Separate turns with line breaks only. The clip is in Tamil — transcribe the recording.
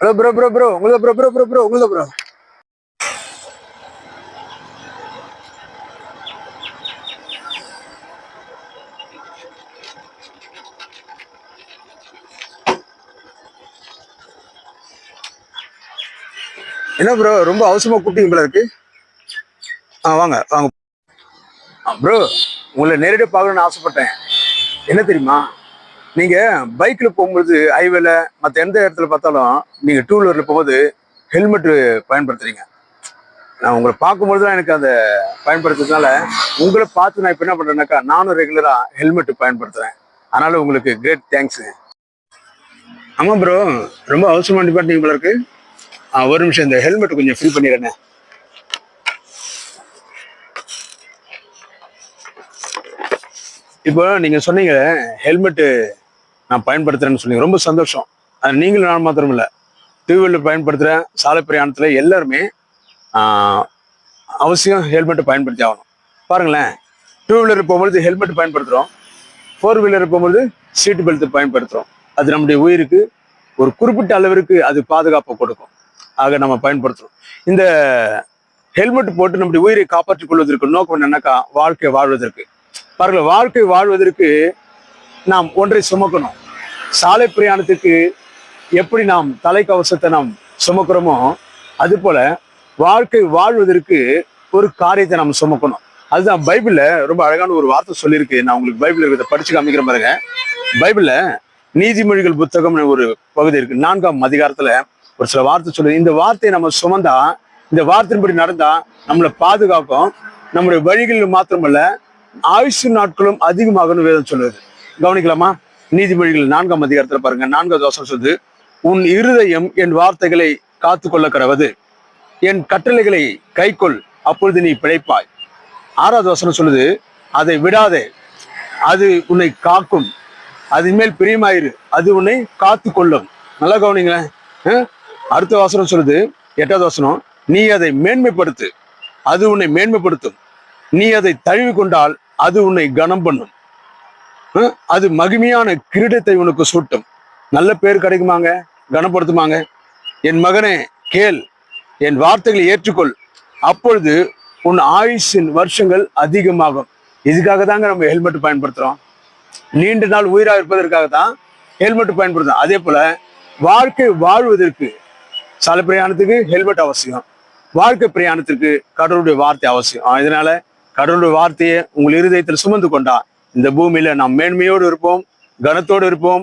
ஹலோ ப்ரோ ப்ரோ ப்ரோ உங்களுக்கு ப்ரோ ப்ரோ ப்ரோ ப்ரோ உங்களுக்கு ப்ரோ என்ன ப்ரோ ரொம்ப அவசரமாக கூப்பிட்டீங்க போல இருக்கு. ஆ வாங்க வாங்க. ப்ரோ உங்களை நேரடியாக பார்க்கணுன்னு ஆசைப்பட்டேன். என்ன தெரியுமா? நீங்க பைக்ல போகும்போது ஹைவேல மற்ற எந்த இடத்துல பார்த்தாலும் நீங்க டூ வீலர்ல போகும்போது ஹெல்மெட் பயன்படுத்துறீங்க. நான் உங்களை பார்க்கும்போது தான் எனக்கு அதை பயன்படுத்துறதுனால உங்களை பார்த்து நான் இப்போ என்ன பண்றேன்னாக்கா நானும் ரெகுலரா ஹெல்மெட் பயன்படுத்துறேன். அதனால உங்களுக்கு கிரேட் தேங்க்ஸ் ஆமா ப்ரோ ரொம்ப அவசரமா டிபார்ட்மெண்ட் போல இருக்கு. ஆ, ஒரு நிமிஷம் இந்த ஹெல்மெட் கொஞ்சம் ஃபில் பண்ணிடுறேன். இப்போ நீங்க சொன்னீங்க ஹெல்மெட்டு நான் பயன்படுத்துறேன்னு சொல்லி ரொம்ப சந்தோஷம். அது நீங்களும் நான் மாத்திரம் இல்லை டூ வீலர் பயன்படுத்துகிறேன் சாலை பிரயாணத்தில் எல்லாருமே அவசியம் ஹெல்மெட்டை பயன்படுத்தி ஆகணும். பாருங்களேன். டூ வீலர் போகும்பொழுது ஹெல்மெட் பயன்படுத்துகிறோம் ஃபோர் வீலர் போகும்பொழுது சீட் பெல்ட் பயன்படுத்துகிறோம் அது நம்முடைய உயிருக்கு ஒரு குறிப்பிட்ட அளவிற்கு அது பாதுகாப்பை கொடுக்கும். ஆக நம்ம பயன்படுத்துகிறோம் இந்த ஹெல்மெட் போட்டு நம்முடைய உயிரை காப்பாற்றிக் கொள்வதற்கு நோக்கம் என்னன்னாக்கா வாழ்க்கை வாழ்வதற்கு. பாருங்கள் வாழ்க்கை வாழ்வதற்கு நாம் ஒன்றை சுமக்கணும். சாலை பிரயாணத்துக்கு எப்படி நாம் தலைக்கவசத்தை நாம் சுமக்கிறோமோ அது போல வாழ்க்கை வாழ்வதற்கு ஒரு காரியத்தை நாம் சுமக்கணும். அதுதான் பைபிள்ல ரொம்ப அழகான ஒரு வார்த்தை சொல்லியிருக்கு. நான் உங்களுக்கு பைபிள் இருக்கிறத படிச்சு காமிக்கிற பாருங்க. பைபிள்ல நீதிமொழிகள் புத்தகம்னு ஒரு பகுதி இருக்கு. நான்காம் அதிகாரத்துல ஒரு சில வார்த்தை சொல்லுது. இந்த வார்த்தையை நம்ம சுமந்தா இந்த வார்த்தையின்படி நடந்தா நம்மளை பாதுகாக்கும். நம்முடைய வழிகளில் மாத்திரமல்ல ஆயுசு நாட்களும் அதிகமாகணும் வேதம் சொல்லுது. கவனிக்கலாமா? நீதிமொழிகள் நான்காம் அதிகாரத்தில் பாருங்க நான்காவது வசனம் சொல்லுது உன் இருதயம் என் வார்த்தைகளை காத்து கொள்ள கடவது என் கட்டளைகளை கைக்கொள் அப்பொழுது நீ பிழைப்பாய். ஆறாவது வசனம் சொல்லுது அதை விடாதே அது உன்னை காக்கும். அது மேல் பிரியமாயிரு அது உன்னை காத்து கொள்ளும் நல்லா கவனிங்களேன். அடுத்த வசனம் சொல்லுது எட்டாவது வசனம் நீ அதை மேன்மைப்படுத்து அது உன்னை மேன்மைப்படுத்தும். நீ அதை தழுவி கொண்டால் அது உன்னை கனம் பண்ணும் அது மகிமையான கிரீடத்தை உனக்கு சூட்டும். நல்ல பேர் கிடைக்குமாங்க? கனப்படுத்துமாங்க? என் மகனே கேள். என் வார்த்தைகளை ஏற்றுக்கொள். அப்பொழுது உன் ஆயுஷின் வருஷங்கள் அதிகமாகும். இதுக்காக தாங்க நம்ம ஹெல்மெட் பயன்படுத்துறோம். நீண்ட நாள் உயிரா இருப்பதற்காக தான் ஹெல்மெட் பயன்படுத்தும் அதே போல வாழ்க்கை வாழ்வதற்கு சாலை பிரயாணத்துக்கு ஹெல்மெட் அவசியம். வாழ்க்கை பிரயாணத்திற்கு கடவுளுடைய வார்த்தை அவசியம். இதனால கடவுளுடைய வார்த்தையை உங்கள் இருதயத்தில் சுமந்து கொண்டா இந்த பூமியில நாம் மேன்மையோடு இருப்போம் கனத்தோடு இருப்போம்